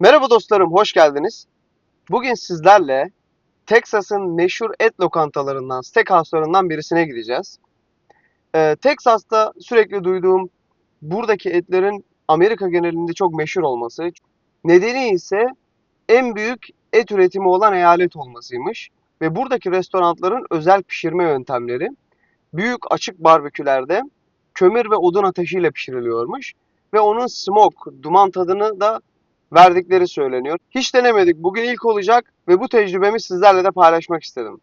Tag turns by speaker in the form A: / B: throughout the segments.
A: Merhaba dostlarım, hoş geldiniz. Bugün sizlerle Texas'ın meşhur et lokantalarından, steakhouse'larından birisine gideceğiz. Ee, Texas'ta sürekli duyduğum buradaki etlerin Amerika genelinde çok meşhur olması. Nedeni ise en büyük et üretimi olan eyalet olmasıymış. Ve buradaki restoranların özel pişirme yöntemleri büyük açık barbekülerde kömür ve odun ateşiyle pişiriliyormuş. Ve onun smoke, duman tadını da verdikleri söyleniyor. Hiç denemedik. Bugün ilk olacak ve bu tecrübemi sizlerle de paylaşmak istedim.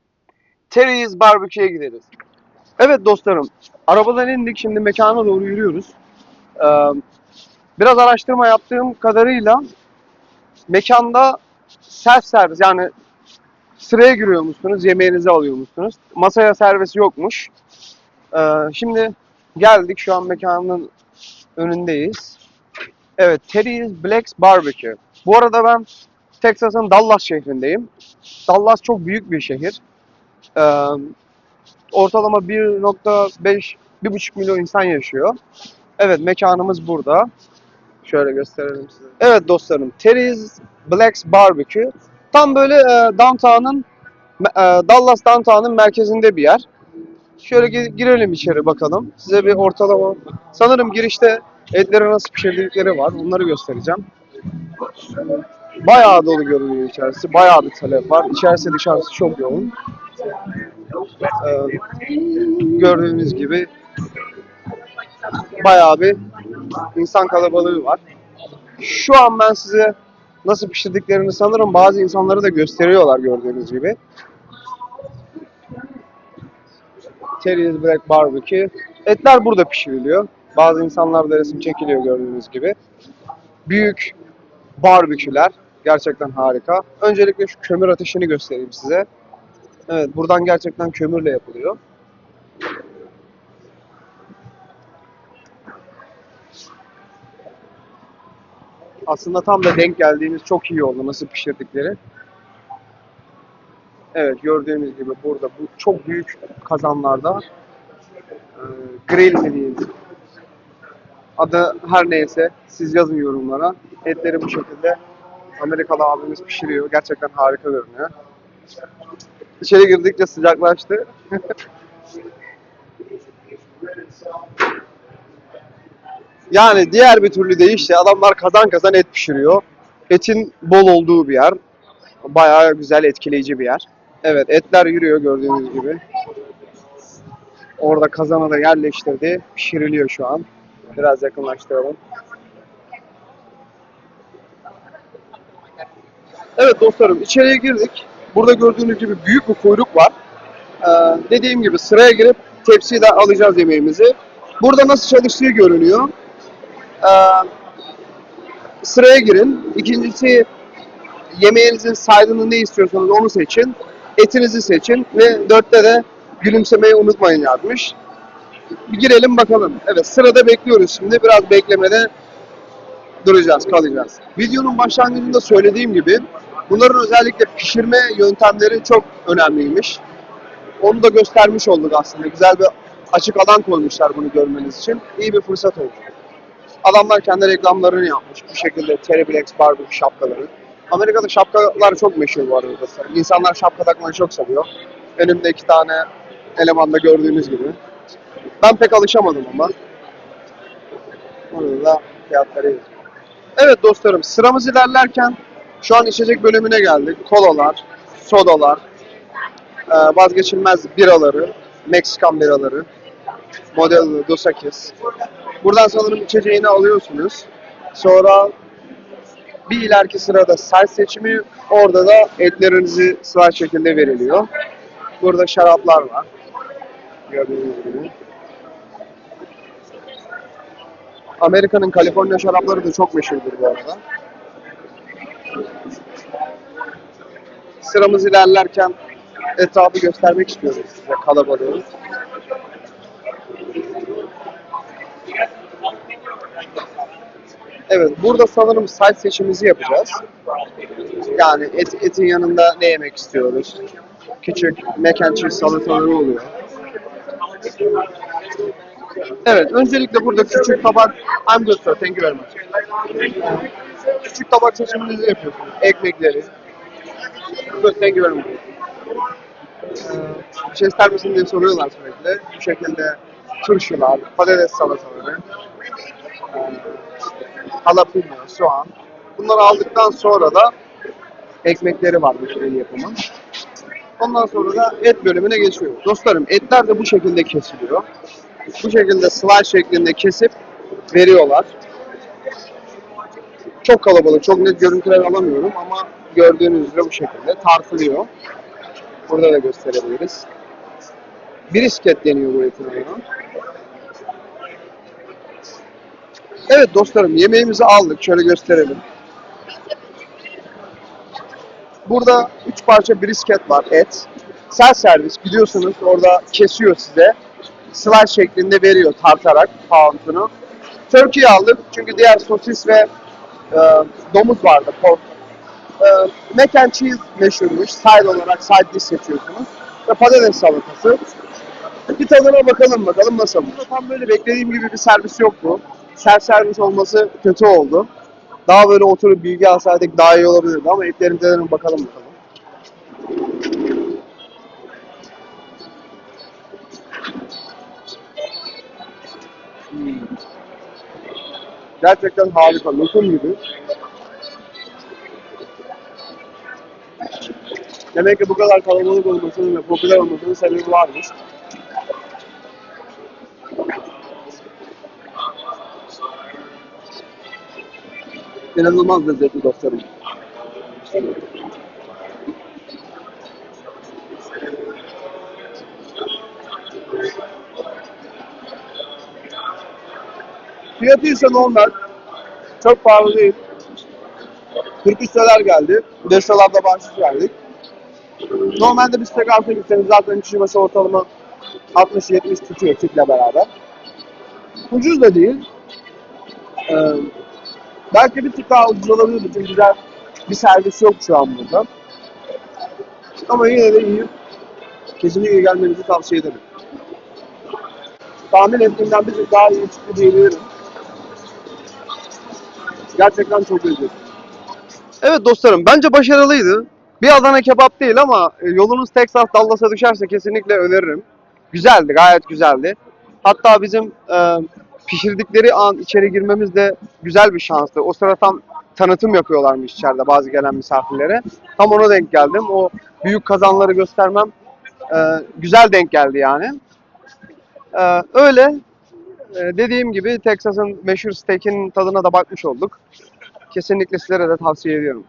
A: Terry's Barbecue'ye gideriz. Evet dostlarım, arabadan indik. Şimdi mekana doğru yürüyoruz. Ee, biraz araştırma yaptığım kadarıyla mekanda self servis yani sıraya giriyormuşsunuz, yemeğinizi alıyormuşsunuz. Masaya servis yokmuş. Ee, şimdi geldik şu an mekanın önündeyiz. Evet, Terry's Black's Barbecue. Bu arada ben Texas'ın Dallas şehrindeyim. Dallas çok büyük bir şehir. Ee, ortalama 1.5 1.5 milyon insan yaşıyor. Evet, mekanımız burada. Şöyle gösterelim size. Evet dostlarım, Terry's Black's Barbecue. Tam böyle e, downtown'ın e, Dallas downtown'ın merkezinde bir yer. Şöyle gi- girelim içeri bakalım. Size bir ortalama. Sanırım girişte etleri nasıl pişirdikleri var. Onları göstereceğim. Bayağı dolu görünüyor içerisi. Bayağı bir talep var. İçerisi dışarısı çok yoğun. Ee, gördüğünüz gibi bayağı bir insan kalabalığı var. Şu an ben size nasıl pişirdiklerini sanırım bazı insanları da gösteriyorlar gördüğünüz gibi. Terry's Black Barbecue. Etler burada pişiriliyor. Bazı insanlar da resim çekiliyor gördüğünüz gibi. Büyük barbeküler. Gerçekten harika. Öncelikle şu kömür ateşini göstereyim size. Evet buradan gerçekten kömürle yapılıyor. Aslında tam da denk geldiğimiz çok iyi oldu nasıl pişirdikleri. Evet gördüğünüz gibi burada bu çok büyük kazanlarda e, grill dediğimiz adı her neyse siz yazın yorumlara. Etleri bu şekilde Amerikalı abimiz pişiriyor. Gerçekten harika görünüyor. İçeri girdikçe sıcaklaştı. yani diğer bir türlü deyişle adamlar kazan kazan et pişiriyor. Etin bol olduğu bir yer. Bayağı güzel, etkileyici bir yer. Evet, etler yürüyor gördüğünüz gibi. Orada kazana da yerleştirdi. Pişiriliyor şu an. Biraz yakınlaştıralım. Evet dostlarım içeriye girdik. Burada gördüğünüz gibi büyük bir kuyruk var. Ee, dediğim gibi sıraya girip tepsiyle alacağız yemeğimizi. Burada nasıl çalıştığı görünüyor. Ee, sıraya girin. İkincisi yemeğinizin side'ını ne istiyorsanız onu seçin. Etinizi seçin ve dörtte de gülümsemeyi unutmayın yazmış. Bir girelim bakalım. Evet sırada bekliyoruz şimdi. Biraz beklemede duracağız, kalacağız. Videonun başlangıcında söylediğim gibi bunların özellikle pişirme yöntemleri çok önemliymiş. Onu da göstermiş olduk aslında. Güzel bir açık alan koymuşlar bunu görmeniz için. İyi bir fırsat oldu. Adamlar kendi reklamlarını yapmış. Bu şekilde Terry Black's Barbecue şapkaları. Amerika'da şapkalar çok meşhur bu arada. İnsanlar şapka takmayı çok seviyor. Önümde iki tane elemanda gördüğünüz gibi. Ben pek alışamadım ama. Burada da fiyatları. Evet dostlarım sıramız ilerlerken şu an içecek bölümüne geldik. Kolalar, sodalar, e, vazgeçilmez biraları, Meksikan biraları, Modelo Dos Equis. Buradan sanırım içeceğini alıyorsunuz. Sonra bir ileriki sırada size seçimi, orada da etlerinizi sıra şekilde veriliyor. Burada şaraplar var. Gördüğünüz gibi. Amerika'nın Kaliforniya şarapları da çok meşhurdur bu arada. Sıramız ilerlerken etrafı göstermek istiyoruz size kalabalığı. Evet, burada sanırım site seçimimizi yapacağız. Yani et, etin yanında ne yemek istiyoruz? Küçük mac and cheese salataları oluyor. Evet, öncelikle burada küçük tabak. I'm good sir, thank you very much. Küçük tabak seçiminizi yapıyorsunuz. Ekmekleri. Gökten görünmüyor. Ee, bir şey ister misin diye soruyorlar sürekli. Bu şekilde turşular, patates salataları, e, jalapeno, soğan. Bunları aldıktan sonra da ekmekleri var bu şeyin yapımı. Ondan sonra da et bölümüne geçiyor. Dostlarım etler de bu şekilde kesiliyor. Bu şekilde slice şeklinde kesip veriyorlar. Çok kalabalık, çok net görüntüler alamıyorum ama gördüğünüz üzere bu şekilde tartılıyor. Burada da gösterebiliriz. Brisket deniyor bu etin adına. Evet dostlarım yemeğimizi aldık. Şöyle gösterelim. Burada 3 parça brisket var et. Self servis biliyorsunuz orada kesiyor size. Slice şeklinde veriyor tartarak pound'unu. Turkey aldık çünkü diğer sosis ve e, domuz vardı pork. E, mac and cheese meşhurmuş. Side olarak side dish seçiyorsunuz. Ve patates salatası. Bir tadına bakalım bakalım nasıl. Burada tam böyle beklediğim gibi bir servis yoktu. Self servis olması kötü oldu. Daha böyle oturup bilgi alsaydık daha iyi olabilirdi ama etlerin tadına bakalım bakalım. Gerçekten harika, lokum gibi. Demek ki bu kadar kalabalık olmasının ve popüler olmasının sebebi varmış. İnanılmaz lezzetli dostlarım. Fiyatı ise normal. Çok pahalı değil. 43 dolar geldi. 5 dolar da bahşiş verdik. Normalde bir steak house'a gitseniz zaten kişi başı ortalama 60-70 tutuyor tiple beraber. Ucuz da değil. Ee, belki bir tık daha ucuz olabilirdi çünkü güzel bir servis yok şu an burada. Ama yine de iyi. Kesinlikle gelmenizi tavsiye ederim. Tahmin ettiğimden bir tık daha iyi çıktı diyebilirim. Gerçekten çok lezzetli. Evet dostlarım bence başarılıydı. Bir Adana kebap değil ama e, yolunuz Texas Dallas'a düşerse kesinlikle öneririm. Güzeldi, gayet güzeldi. Hatta bizim e, pişirdikleri an içeri girmemiz de güzel bir şanstı. O sıra tam tanıtım yapıyorlarmış içeride bazı gelen misafirlere. Tam ona denk geldim. O büyük kazanları göstermem e, güzel denk geldi yani. E, öyle e, dediğim gibi Texas'ın meşhur steak'in tadına da bakmış olduk. Kesinlikle sizlere de tavsiye ediyorum.